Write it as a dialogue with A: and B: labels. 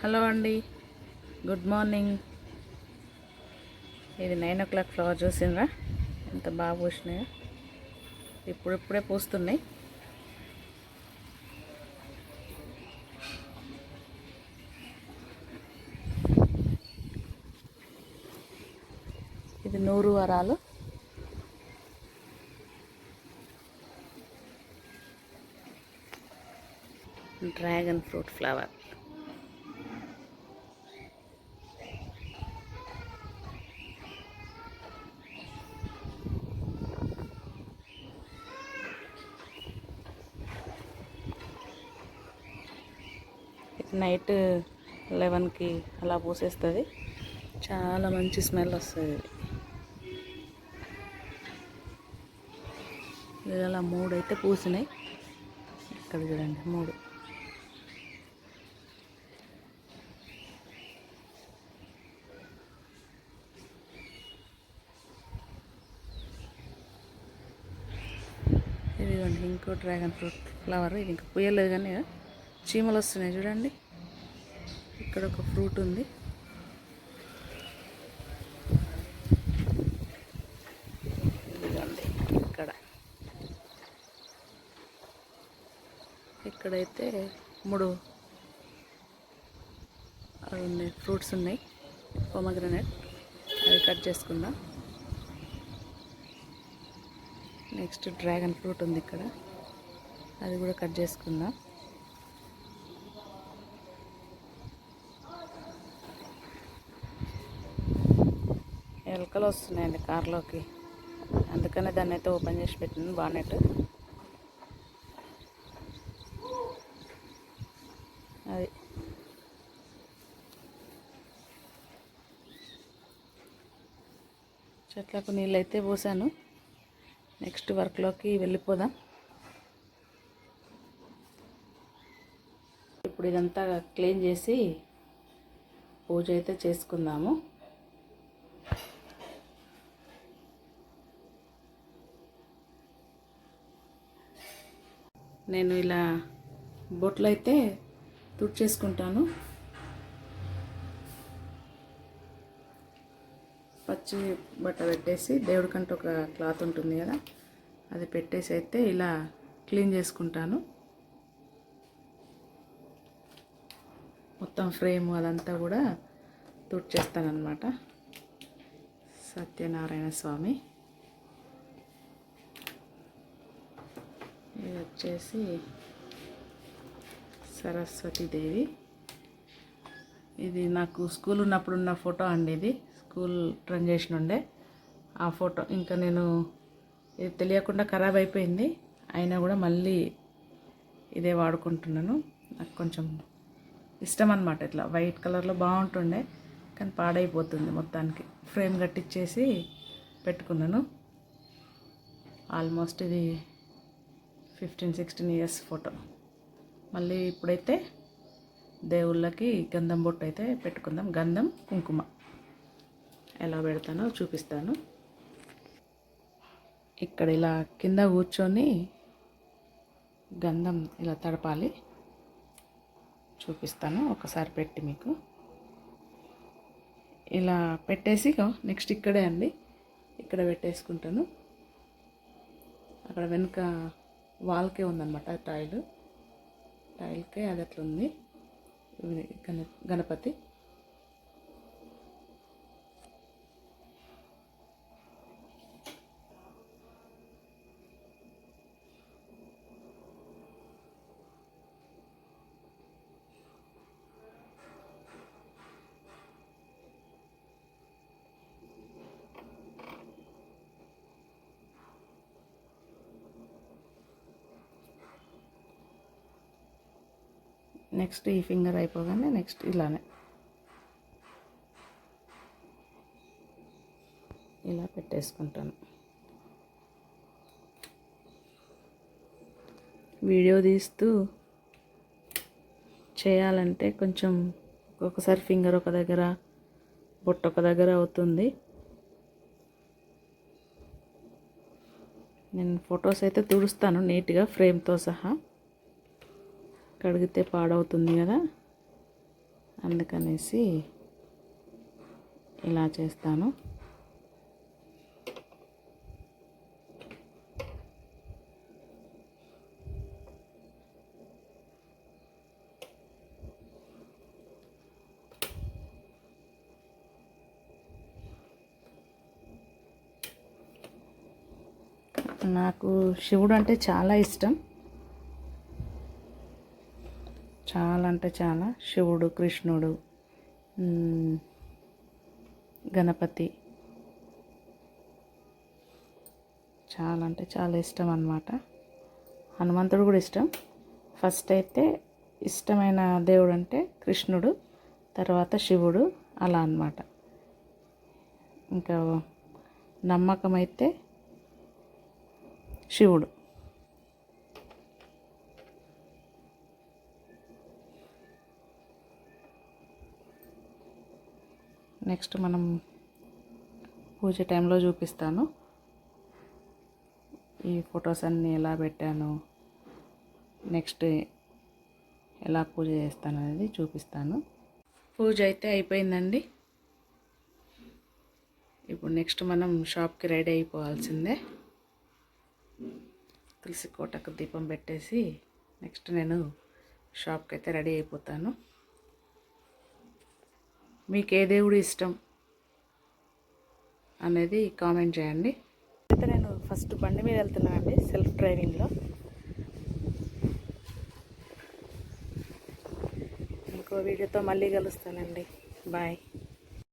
A: Hello అండి. Good morning. ఇది nine o'clock flower చూసిందా ఎంత బాగా పూసినాయో. ఇప్పుడిప్పుడే పూస్తున్నాయి. ఇది నూరు వరాలు. Dragon fruit flower. నైట్ లెవెన్కి అలా పూసేస్తుంది. చాలా మంచి స్మెల్ వస్తుంది ఇది. అలా మూడు అయితే పూసినాయి. ఇక్కడ చూడండి మూడు. ఇదిగోండి ఇంకో డ్రాగన్ ఫ్రూట్ ఫ్లవర్. ఇది ఇంకా పూయలేదు కానీ చీమలు వస్తున్నాయి చూడండి. ఇక్కడ ఒక ఫ్రూట్ ఉంది. ఇక్కడ. ఇక్కడైతే మూడు అవి ఉన్నాయి ఫ్రూట్స్ ఉన్నాయి. పొమగ్రనేట్. అవి కట్ చేసుకుందాం. నెక్స్ట్ డ్రాగన్ ఫ్రూట్ ఉంది ఇక్కడ. అది కూడా కట్ చేసుకుందాం. ఎలకలు వస్తున్నాయండి కార్లోకి. అందుకనే దాన్ని అయితే ఓపెన్ చేసి పెట్టింది బానెట్. అది. చెట్లకు నీళ్ళు అయితే పోసాను. నెక్స్ట్ వర్క్లోకి వెళ్ళిపోదాం. ఇప్పుడు ఇదంతా క్లీన్ చేసి పూజ అయితే చేసుకుందాము. నేను ఇలా బొట్లు అయితే తుడిచేసుకుంటాను పచ్చి బట్ట పెట్టేసి దేవుడికంటే ఒక క్లాత్ ఉంటుంది కదా అది పెట్టేసి అయితే ఇలా క్లీన్ చేసుకుంటాను. మొత్తం ఫ్రేమ్ అదంతా కూడా తుడిచేస్తానమాట సత్యనారాయణ స్వామి ఇది వచ్చేసి సరస్వతీదేవి ఇది నాకు స్కూల్ ఉన్నప్పుడు ఉన్న ఫోటో అండి ఇది. స్కూల్ రన్ చేసిన ఉండే. ఆ ఫోటో ఇంకా నేను ఇది తెలియకుండా ఖరాబ్ అయిపోయింది. అయినా కూడా మళ్ళీ ఇదే వాడుకుంటున్నాను. నాకు కొంచెం ఇష్టం అనమాట ఇట్లా. వైట్ కలర్లో బాగుంటుండే కానీ పాడైపోతుంది మొత్తానికి. ఫ్రేమ్ కట్టించేసి పెట్టుకున్నాను. ఆల్మోస్ట్ ఇది ఫిఫ్టీన్ సిక్స్టీన్ ఇయర్స్ ఫోటో. మళ్ళీ ఇప్పుడైతే దేవుళ్ళకి గంధం బొట్టు అయితే పెట్టుకుందాం. గంధం కుంకుమ. ఎలా పెడతానో చూపిస్తాను. ఇక్కడ ఇలా కింద కూర్చొని గంధం ఇలా తడపాలి. చూపిస్తాను ఒకసారి పెట్టి మీకు. ఇలా పెట్టేసి నెక్స్ట్ ఇక్కడే అండి. ఇక్కడ పెట్టేసుకుంటాను. అక్కడ వెనుక వాల్కే ఉందన్నమాట టైల్. టైల్కే అది అట్లా ఉంది గణ గణపతి. నెక్స్ట్ ఈ ఫింగర్ అయిపోగానే నెక్స్ట్ ఇలానే. ఇలా పెట్టేసుకుంటాను. వీడియో తీస్తూ చేయాలంటే కొంచెం ఒక్కొక్కసారి ఫింగర్ ఒక దగ్గర బొట్ట ఒక దగ్గర అవుతుంది. నేను ఫొటోస్ అయితే తుడుస్తాను నీట్గా ఫ్రేమ్తో సహా. కడిగితే పాడవుతుంది కదా? అందుకనేసి ఇలా చేస్తాను. నాకు శివుడు అంటే చాలా ఇష్టం. చాలా అంటే చాలా. శివుడు కృష్ణుడు గణపతి. చాలా అంటే చాలా ఇష్టం అనమాట హనుమంతుడు కూడా ఇష్టం. ఫస్ట్ అయితే ఇష్టమైన దేవుడు అంటే కృష్ణుడు తర్వాత శివుడు అలా అనమాట ఇంకా నమ్మకం అయితే శివుడు. నెక్స్ట్ మనం పూజ టైంలో చూపిస్తాను. ఈ ఫొటోస్ అన్నీ ఎలా పెట్టాను నెక్స్ట్ ఎలా పూజ చేస్తాను అనేది చూపిస్తాను. పూజ అయితే అయిపోయిందండి. ఇప్పుడు నెక్స్ట్ మనం షాప్కి రెడీ అయిపోవాల్సిందే. తులసి కోటకు దీపం పెట్టేసి నెక్స్ట్ నేను షాప్కి అయితే రెడీ అయిపోతాను. మీకు ఏ దేవుడు ఇష్టం అనేది కామెంట్ చేయండి. అయితే నేను ఫస్ట్ బండి మీద వెళ్తున్నాను అండి సెల్ఫ్ డ్రైవింగ్లో. ఇంకో వీడియోతో మళ్ళీ కలుస్తానండి. బాయ్.